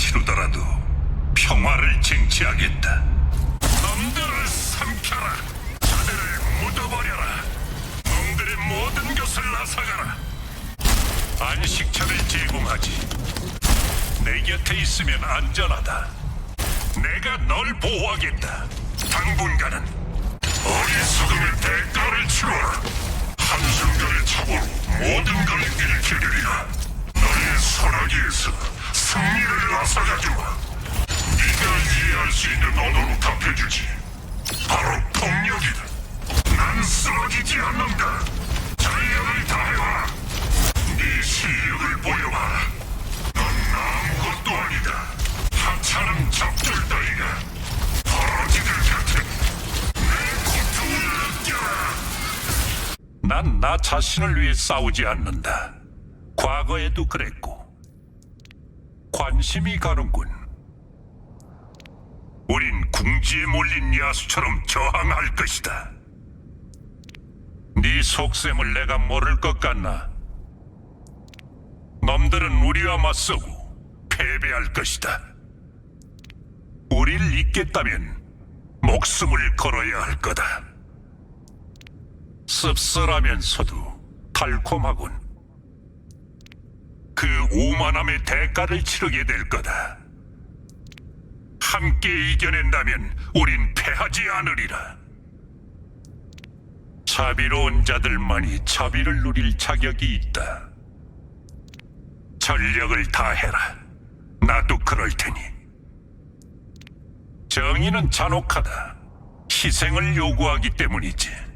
치르더라도 평화를 쟁취하겠다. 놈들을 삼켜라. 자들을 묻어버려라. 놈들의 모든 것을 나사가라. 안식처를 제공하지. 내 곁에 있으면 안전하다. 내가 널 보호하겠다. 당분간은 어리석음의 대가를 치러라. 한순간의 착오로 모든 걸 일으키리라. 너의 소나기에서 승리를 나사가주마. 네가 이해할 수 있는 언어로 답해주지. 바로 폭력이다. 난 쓰러지지 않는다. 전력을 다해라. 네 실력을 보여봐라. 넌 아무것도 아니다. 하찮은 잡들 따위가 벌어지들 곁에 내 고통을 느껴라. 난 나 자신을 위해 싸우지 않는다. 과거에도 그랬고 관심이 가는군. 우린 궁지에 몰린 야수처럼 저항할 것이다. 네 속셈을 내가 모를 것 같나? 놈들은 우리와 맞서고 패배할 것이다. 우리를 잇겠다면 목숨을 걸어야 할 거다. 씁쓸하면서도 달콤하군. 그 오만함의 대가를 치르게 될 거다. 함께 이겨낸다면 우린 패하지 않으리라. 자비로운 자들만이 자비를 누릴 자격이 있다. 전력을 다해라. 나도 그럴 테니. 정의는 잔혹하다. 희생을 요구하기 때문이지.